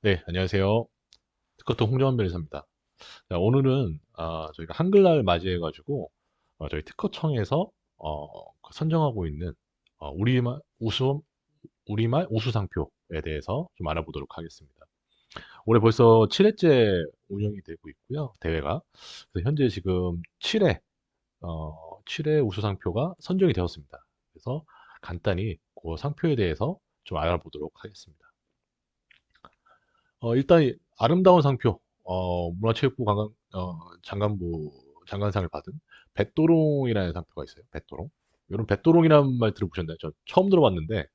네, 안녕하세요. 특허통 홍정원 변호사입니다. 자, 오늘은 아, 저희가 한글날 맞이해가지고 어, 저희 특허청에서 어, 그 선정하고 있는 어, 우리말 우수 우리말 우수상표에 대해서 좀 알아보도록 하겠습니다. 올해 벌써 7회째 운영이 되고 있고요, 대회가. 현재 지금 7회 어, 7회 우수상표가 선정이 되었습니다. 그래서 간단히 그 상표에 대해서 좀 알아보도록 하겠습니다. 어, 일단 이 아름다운 상표, 어, 문화체육부 관광, 어, 장관부 장관상을 받은 뱃도롱이라는 상표가 있어요. 뱃도롱. 여러분 뱃도롱이라는 말 들어보셨나요? 저 처음 들어봤는데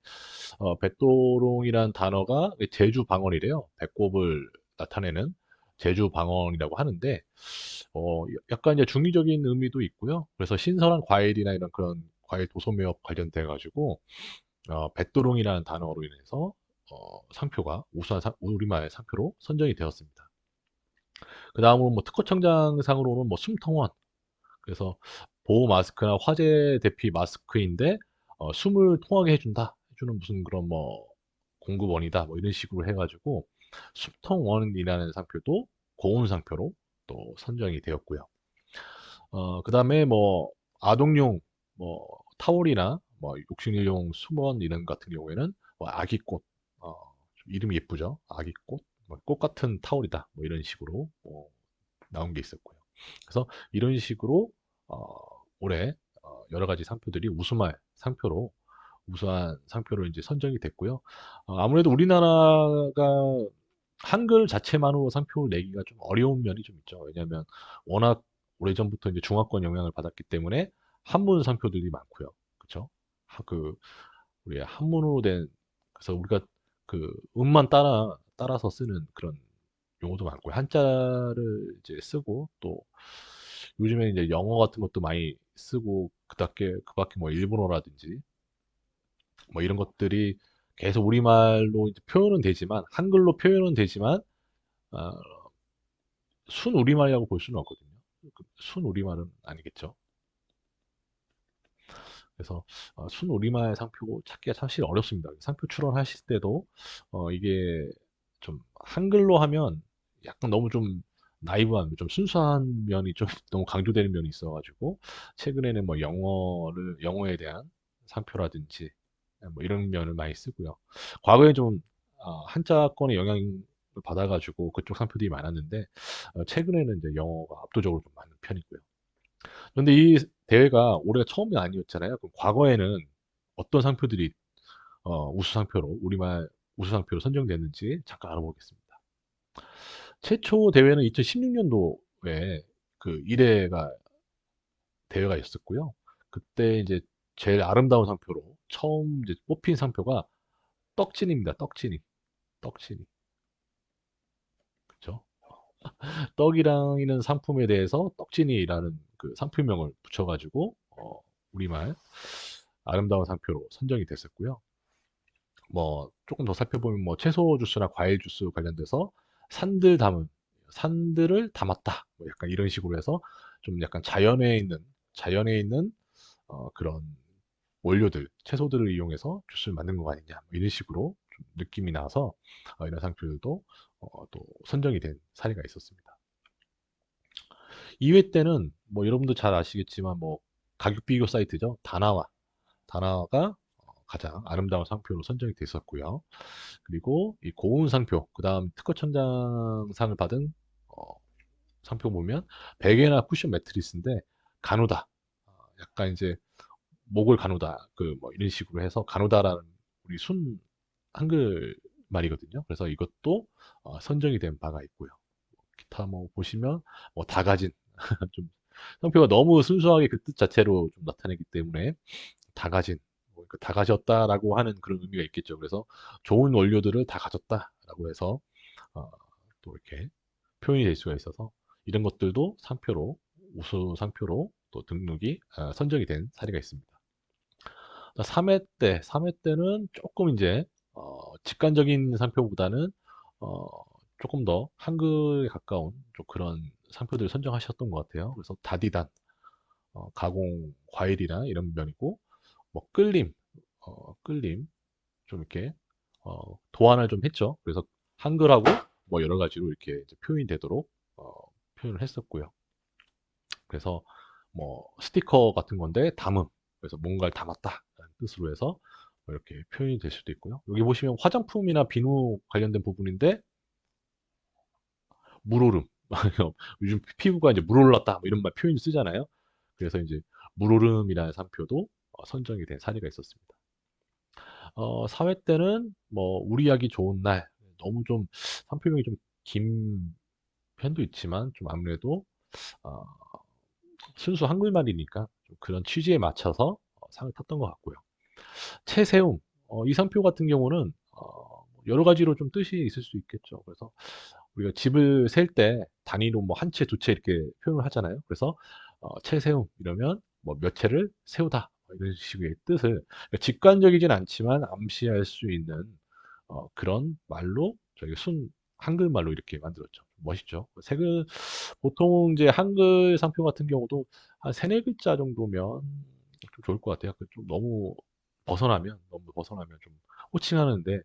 어, 뱃도롱이란 단어가 제주 방언이래요. 배꼽을 나타내는 제주 방언이라고 하는데 어, 약간 이제 중의적인 의미도 있고요. 그래서 신선한 과일이나 이런 그런 과일 도소매업 관련돼 가지고 어, 뱃도롱이라는 단어로 인해서 어, 상표가 우수한 상- 우리말 상표로 선정이 되었습니다. 그 다음으로 뭐 특허청장상으로는 뭐 숨통원 그래서 보호 마스크나 화재 대피 마스크인데 어, 숨을 통하게 해준다 해주는 무슨 그런 뭐 공급원이다 뭐 이런 식으로 해가지고 숨통원이라는 상표도 고운 상표로 또 선정이 되었고요. 어, 그 다음에 뭐 아동용 뭐 타월이나 뭐 욕실용 수건 이런 같은 경우에는 뭐 아기꽃 이름이 예쁘죠? 아기꽃 뭐꽃 같은 타월이다 뭐 이런 식으로 뭐 나온 게 있었고요. 그래서 이런 식으로 어, 올해 어, 여러 가지 상표들이 우수말 상표로 우수한 상표로 이제 선정이 됐고요. 어, 아무래도 우리나라가 한글 자체만으로 상표를 내기가 좀 어려운 면이 좀 있죠. 왜냐하면 워낙 오래전부터 이제 중화권 영향을 받았기 때문에 한문 상표들이 많고요. 하- 그 우리 한문으로 된 그래서 우리가 그 음만 따라 따라서 쓰는 그런 용어도 많고 한자를 이제 쓰고 또 요즘에 이제 영어 같은 것도 많이 쓰고 그밖에 그밖에 뭐 일본어라든지 뭐 이런 것들이 계속 우리말로 이제 표현은 되지만 한글로 표현은 되지만 아, 순 우리말이라고 볼 수는 없거든요. 그순 우리말은 아니겠죠. 그래서 어, 순 우리말 상표 찾기가 사실 어렵습니다. 상표 출원하실 때도 어, 이게 좀 한글로 하면 약간 너무 좀 나이브한, 좀 순수한 면이 좀 너무 강조되는 면이 있어가지고 최근에는 뭐 영어를 영어에 대한 상표라든지 뭐 이런 면을 많이 쓰고요. 과거에 좀 어, 한자권의 영향을 받아가지고 그쪽 상표들이 많았는데 어, 최근에는 이제 영어가 압도적으로 좀 많은 편이고요. 그런데 이 대회가 올해가 처음이 아니었잖아요. 그럼 과거에는 어떤 상표들이 어, 우수 상표로 우리말 우수 상표로 선정됐는지 잠깐 알아보겠습니다. 최초 대회는 2016년도에 그 1회가 대회가 있었고요. 그때 이제 제일 아름다운 상표로 처음 이제 뽑힌 상표가 떡진입니다. 떡진이. 떡진이. 그쵸? 떡이랑이는 상품에 대해서 떡진이라는 그 상표명을 붙여가지고 어, 우리말 아름다운 상표로 선정이 됐었고요. 뭐 조금 더 살펴보면 뭐 채소 주스나 과일 주스 관련돼서 산들 담은 산들을 담았다. 뭐 약간 이런 식으로 해서 좀 약간 자연에 있는 자연에 있는 어, 그런 원료들, 채소들을 이용해서 주스를 만든 거 아니냐 뭐 이런 식으로 좀 느낌이 나서 어, 이런 상표들도 어, 또 선정이 된 사례가 있었습니다. 2회 때는 뭐 여러분도 잘 아시겠지만 뭐 가격 비교 사이트죠. 다나와 다나와가 어, 가장 아름다운 상표로 선정이 됐었고요. 그리고 이 고운 상표, 그 다음 특허청장상을 받은 어, 상표 보면 베개나 쿠션 매트리스인데 가누다. 어, 약간 이제 목을 가누다. 그 뭐 이런 식으로 해서 가누다라는 우리 순 한글 말이거든요. 그래서 이것도 어, 선정이 된 바가 있고요. 기타 뭐 보시면 뭐 다 가진 좀 상표가 너무 순수하게 그 뜻 자체로 좀 나타내기 때문에 다 가진 뭐, 그다 가졌다라고 하는 그런 의미가 있겠죠. 그래서 좋은 원료들을 다 가졌다라고 해서 어, 또 이렇게 표현이 될 수가 있어서 이런 것들도 상표로 우수 상표로 또 등록이 아, 선정이 된 사례가 있습니다. 3회 때, 3회 때는 조금 이제 어, 직관적인 상표보다는 어, 조금 더 한글에 가까운 좀 그런 상표들을 선정하셨던 것 같아요. 그래서 다디단, 어, 가공 과일이나 이런 면이고, 뭐 끌림, 어, 끌림 좀 이렇게 어, 도안을 좀 했죠. 그래서 한글하고 뭐 여러 가지로 이렇게 표현이 되도록 어, 표현을 했었고요. 그래서 뭐 스티커 같은 건데 담음 그래서 뭔가를 담았다라는 뜻으로 해서 뭐 이렇게 표현이 될 수도 있고요. 여기 보시면 화장품이나 비누 관련된 부분인데 물오름 요즘 피부가 이제 물올랐다 뭐 이런 말 표현 쓰잖아요. 그래서 이제 물오름이라는 상표도 어, 선정이 된 사례가 있었습니다. 어, 사회 때는 뭐 우리 이야기 좋은 날 너무 좀 상표명이 좀 긴 편도 있지만 좀 아무래도 어, 순수 한글말이니까 좀 그런 취지에 맞춰서 어, 상을 탔던 것 같고요. 채세움 어, 이 상표 같은 경우는 어, 여러 가지로 좀 뜻이 있을 수 있겠죠. 그래서 우리가 집을 셀 때 단위로 뭐 한 채, 두 채 이렇게 표현을 하잖아요. 그래서 어, 채세움 이러면 뭐 몇 채를 세우다 뭐 이런 식의 뜻을 그러니까 직관적이진 않지만 암시할 수 있는 어, 그런 말로 저희가 순 한글말로 이렇게 만들었죠. 멋있죠. 색을 보통 이제 한글 상표 같은 경우도 한 세네 글자 정도면 좀 좋을 것 같아요. 그좀 너무 벗어나면 너무 벗어나면 좀 호칭하는데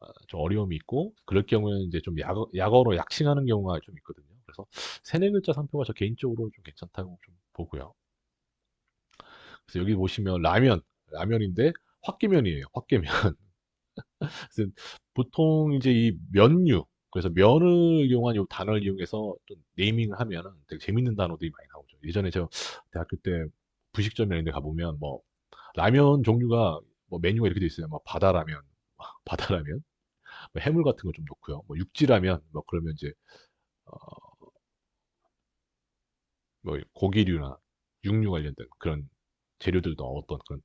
어, 좀 어려움이 있고 그럴 경우에는 이제 좀 약어, 약어로 약칭하는 경우가 좀 있거든요. 그래서 세네 글자 상표가 저 개인적으로 좀 괜찮다고 좀 보고요. 그래서 여기 보시면 라면, 라면인데 헛개면이에요. 헛개면. 그래서 보통 이제 이 면류, 그래서 면을 이용한 이 단어를 이용해서 좀 네이밍을 하면은 되게 재밌는 단어들이 많이 나오죠. 예전에 저 대학교 때 부식점 이런 데 가보면 뭐 라면 종류가 뭐 메뉴가 이렇게 돼 있어요. 뭐 바다라면, 바다라면, 뭐 해물 같은 거 좀 넣고요. 뭐 육지라면, 뭐 그러면 이제 어, 뭐 고기류나 육류 관련된 그런 재료들도 넣었던 그런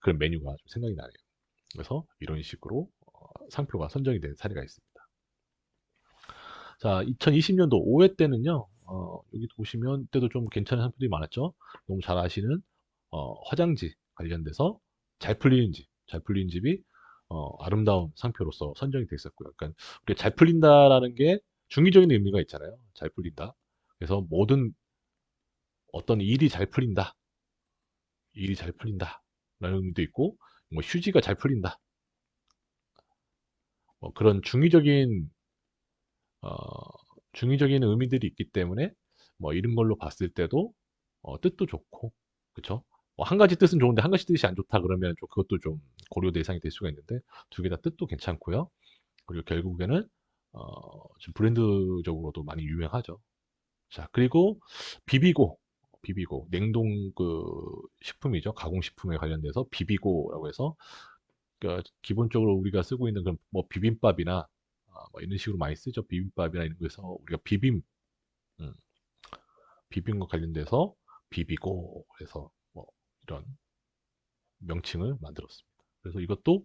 그런 메뉴가 좀 생각이 나네요. 그래서 이런 식으로 어, 상표가 선정이 된 사례가 있습니다. 자, 2020년도 5회 때는요. 어, 여기 보시면 때도 좀 괜찮은 상표들이 많았죠. 너무 잘 아시는 어, 화장지 관련돼서 잘 풀리는 집, 잘 풀리는 집이 어, 아름다운 상표로서 선정이 됐었고요. 그러니까 우리가 잘 풀린다라는 게 중의적인 의미가 있잖아요. 잘 풀린다. 그래서 모든 어떤 일이 잘 풀린다. 일이 잘 풀린다. 라는 의미도 있고, 뭐 휴지가 잘 풀린다. 뭐 그런 중의적인, 어, 중의적인 의미들이 있기 때문에 뭐 이런 걸로 봤을 때도 어, 뜻도 좋고, 그쵸? 뭐한 가지 뜻은 좋은데 한 가지 뜻이 안 좋다 그러면 좀 그것도 좀 고려 대상이 될 수가 있는데 두 개 다 뜻도 괜찮고요. 그리고 결국에는 어, 지금 브랜드적으로도 많이 유명하죠. 자, 그리고 비비고 비비고 냉동 그 식품이죠. 가공식품에 관련돼서 비비고라고 해서 그러니까 기본적으로 우리가 쓰고 있는 그런 뭐 비빔밥이나 아, 뭐 이런 식으로 많이 쓰죠. 비빔밥이나 이런 거에서 우리가 비빔 음, 비빔과 관련돼서 비비고 뭐 이런 명칭을 만들었습니다. 그래서 이것도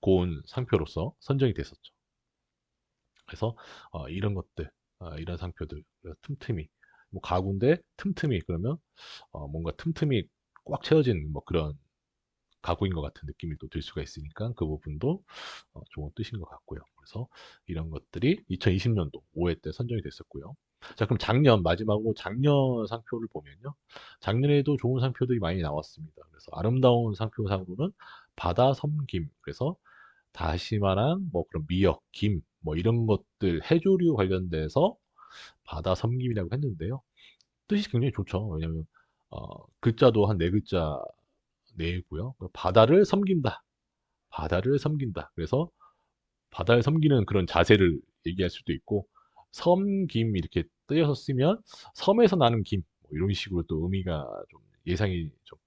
고운 상표로서 선정이 됐었죠. 그래서 어, 이런 것들, 어, 이런 상표들 틈틈이 뭐 가구인데 틈틈이 그러면 어, 뭔가 틈틈이 꽉 채워진 뭐 그런 가구인 것 같은 느낌이 또 들 수가 있으니까 그 부분도 어, 좋은 뜻인 것 같고요. 그래서 이런 것들이 2020년도 5회 때 선정이 됐었고요. 자, 그럼 작년 마지막으로 작년 상표를 보면요. 작년에도 좋은 상표들이 많이 나왔습니다. 그래서 아름다운 상표상으로는 바다 섬김, 그래서 다시마랑 뭐 그런 미역, 김, 뭐 이런 것들 해조류 관련돼서 바다 섬김이라고 했는데요. 뜻이 굉장히 좋죠. 왜냐면 어, 글자도 한 네 글자 내고요. 바다를 섬긴다. 바다를 섬긴다. 그래서 바다를 섬기는 그런 자세를 얘기할 수도 있고 섬김 이렇게 뜨여서 쓰면 섬에서 나는 김 뭐 이런 식으로 또 의미가 좀 예상이 좀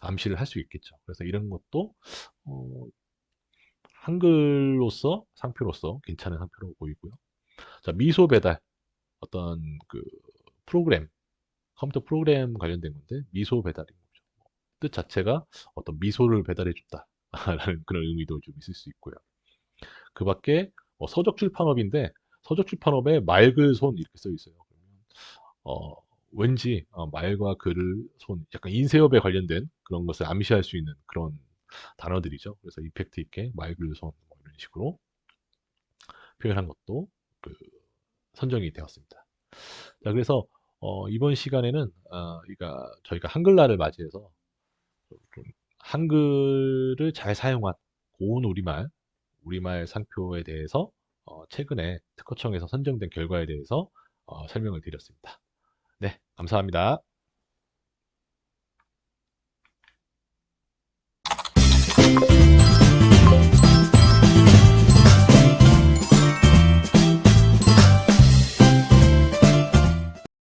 암시를 할 수 있겠죠. 그래서 이런 것도 어, 한글로서 상표로서 괜찮은 상표로 보이고요. 자 미소 배달 어떤 그 프로그램 컴퓨터 프로그램 관련된 건데 미소 배달인 거죠. 뜻 자체가 어떤 미소를 배달해 줬다라는 그런 의미도 좀 있을 수 있고요. 그 밖에 뭐 서적 출판업인데 서적 출판업에 말글 손 이렇게 써 있어요. 어, 왠지 어, 말과 글을 손 약간 인쇄업에 관련된 그런 것을 암시할 수 있는 그런 단어들이죠. 그래서 이펙트 있게 말글 손 뭐 이런 식으로 표현한 것도 그 선정이 되었습니다. 자, 그래서 어, 이번 시간에는 어, 그러니까 저희가 한글날을 맞이해서 좀 한글을 잘 사용한 고운 우리말, 우리말 상표에 대해서 어, 최근에 특허청에서 선정된 결과에 대해서 어, 설명을 드렸습니다. 네, 감사합니다.